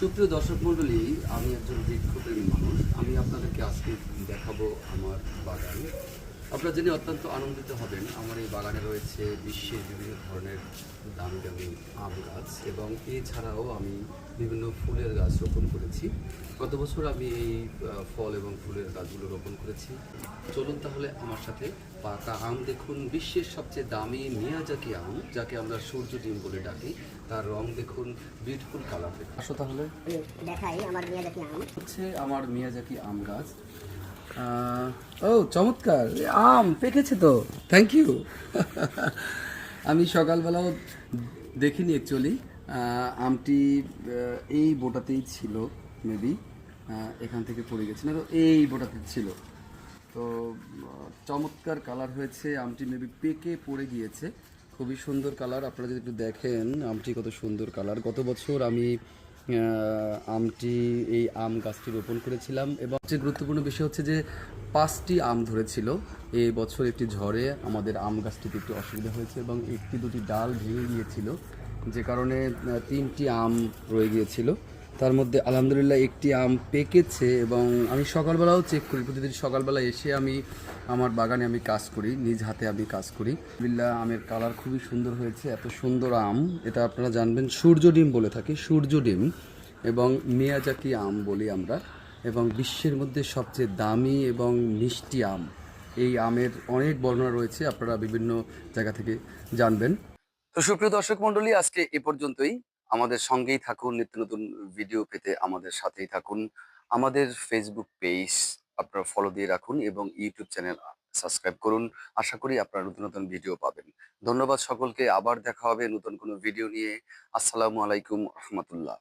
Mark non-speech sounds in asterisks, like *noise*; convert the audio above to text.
সুপ্রিয় দর্শক মণ্ডলী আমি একজন বৃক্ষপ্রেমী মানুষ। আমি আপনাদেরকে আজকে দেখাবো আমার বাগান। আপনারা জেনে অত্যন্ত আনন্দিত হবেন। আমার এই বাগানে রয়েছে বিশ্বের বিভিন্ন ধরনের দামি দামি আম গাছ এবং এছাড়াও আমি বিভিন্ন ফুলের গাছ রোপণ করেছি। গত বছর আমি এই ফল এবং ফুলের গাছগুলো রোপণ করেছি। চলুন তাহলে আমার সাথে পাকা আম দেখুন। বিশ্বের সবচেয়ে দামি মিয়াজাকি আম যাকে আমরা সূর্য ডিম বলে ডাকি তার রং দেখুন বিউটিফুল কালার আসো তাহলে। দেখাই আমার মিয়াজাকি আম। হচ্ছে আমার মিয়াজাকি আম গাছ। ও, চমৎকার। আম পেকেছে তো। থ্যাংক ইউ *laughs* আমি সকালবেলাও দেখিনি অ্যাকচুয়ালি আমটি এই বোটাতেই ছিল মেবি এখান থেকে পড়ে গেছে। না, তো এই বোটাতে ছিল। তো চমৎকার কালার হয়েছে। আমটি মেবি পেকে পড়ে গিয়েছে। খুবই সুন্দর কালার আপনারা যদি একটু দেখেন, আমটি কত সুন্দর কালার গত বছর আমি আমটি, এই আম গাছটি রোপণ করেছিলাম এবং সবচেয়ে গুরুত্বপূর্ণ বিষয় হচ্ছে যে পাঁচটি আম ধরেছিল। এই বছর একটি ঝড়ে আমাদের আম গাছটিতে একটু অসুবিধা হয়েছে এবং একটি দুটি ডাল ভেঙে গিয়েছিল, যে কারণে তিনটি আম রয়ে গিয়েছিল। তার মধ্যে আলহামদুলিল্লাহ একটি আম পেকেছে এবং আমি সকালবেলাও চেক করি। প্রতিদিন সকালবেলা এসে আমি আমার বাগানে আমি কাজ করি, নিজ হাতে আমি কাজ করি। বিল্লা আমের কালার খুবই সুন্দর হয়েছে, এত সুন্দর আম। এটা আপনারা জানবেন, সূর্য ডিম বলে থাকি, সূর্য ডিম এবং মিয়াজাকি আম বলি আমরা এবং বিশ্বের মধ্যে সবচেয়ে দামি এবং মিষ্টি আম। এই আমের অনেক বর্ণনা রয়েছে, আপনারা বিভিন্ন জায়গা থেকে জানবেন। তো সুপ্রিয় দর্শক মন্ডলী আজকে এ পর্যন্তই। আমাদের সঙ্গেই থাকুন, নিত্য নতুন ভিডিও পেতে আমাদের সাথেই থাকুন। আমাদের ফেসবুক পেজ আপনারা ফলো দিয়ে রাখুন এবং ইউটিউব চ্যানেল সাবস্ক্রাইব করুন। আশা করি আপনারা নতুন নতুন ভিডিও পাবেন। ধন্যবাদ সকলকে। আবার দেখা হবে নতুন কোনো ভিডিও নিয়ে। আসসালামু আলাইকুম রহমতুল্লাহ।